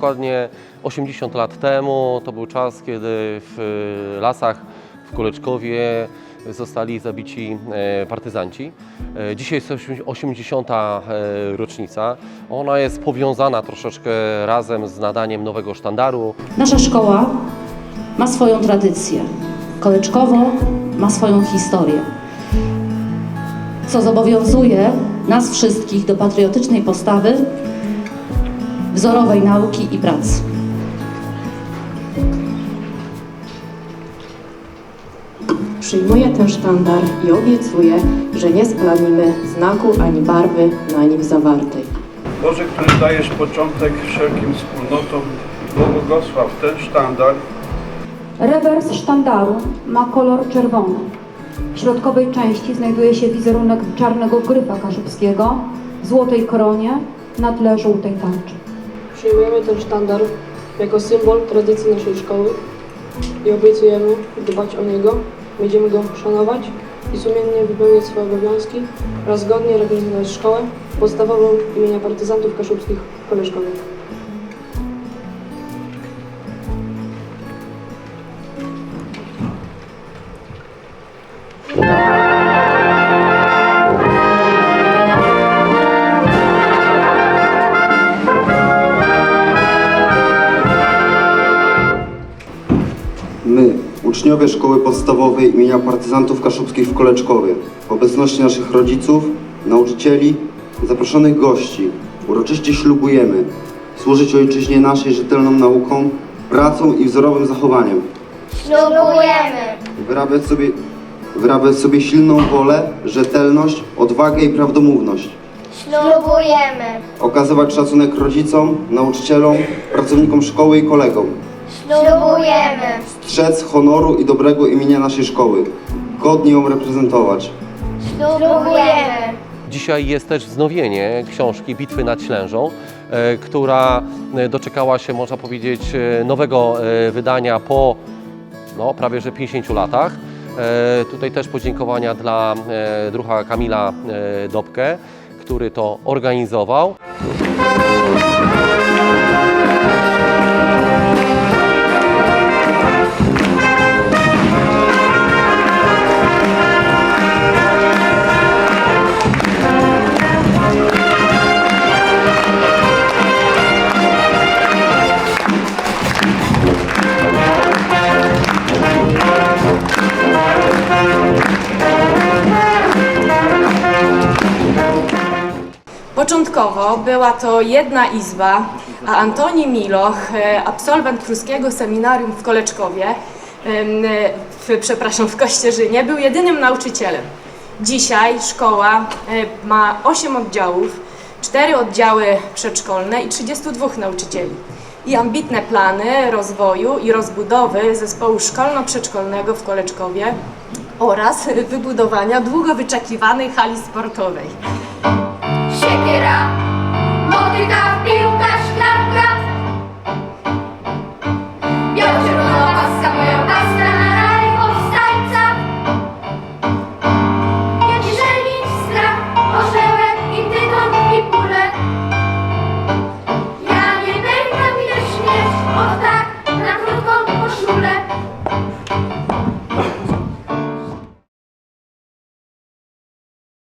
Dokładnie 80 lat temu to był czas, kiedy w e, lasach w Kuleczkowie zostali zabici e, partyzanci. E, Dzisiaj jest ośm- 80. e, rocznica. Ona jest powiązana troszeczkę razem z nadaniem nowego sztandaru. Nasza szkoła ma swoją tradycję. Koleczkowo ma swoją historię. Co zobowiązuje nas wszystkich do patriotycznej postawy, wzorowej nauki i pracy. Przyjmuję ten sztandar i obiecuję, że nie splanimy znaku ani barwy na nim zawartej. Boże, który dajesz początek wszelkim wspólnotom, błogosław ten sztandar, Rewers sztandaru ma kolor czerwony. W środkowej części znajduje się wizerunek czarnego gryfa kaszubskiego w złotej koronie na tle żółtej tarczy. Przyjmujemy ten sztandar jako symbol tradycji naszej szkoły i obiecujemy dbać o niego. Będziemy go szanować i sumiennie wypełniać swoje obowiązki oraz godnie reprezentować szkołę podstawową imienia partyzantów kaszubskich w uczniowie Szkoły Podstawowej imienia Partyzantów Kaszubskich w Koleczkowie, w obecności naszych rodziców, nauczycieli, zaproszonych gości, uroczyście ślubujemy służyć Ojczyźnie naszej rzetelną nauką, pracą i wzorowym zachowaniem, Ślubujemy! wyrabiać sobie, wyrabiać sobie silną wolę, rzetelność, odwagę i prawdomówność, Ślubujemy! okazywać szacunek rodzicom, nauczycielom, pracownikom szkoły i kolegom, Ślubujemy! strzec honoru i dobrego imienia naszej szkoły, godnie ją reprezentować. Ślubujemy! Dzisiaj jest też wznowienie książki Bitwy nad Ślężą, e, która e, doczekała się, można powiedzieć, e, nowego wydania po no, prawie że 50 latach. Tutaj też podziękowania dla druha Kamila Dobkę, który to organizował. Początkowo była to jedna izba, a Antoni Miloch, e, absolwent pruskiego seminarium w Koleczkowie, w, przepraszam, w Kościerzynie, był jedynym nauczycielem. Dzisiaj szkoła e, ma 8 oddziałów, 4 oddziały przedszkolne i 32 nauczycieli. I ambitne plany rozwoju i rozbudowy zespołu szkolno-przedszkolnego w Koleczkowie oraz wybudowania długo wyczekiwanej hali sportowej. shake it up. Multitask.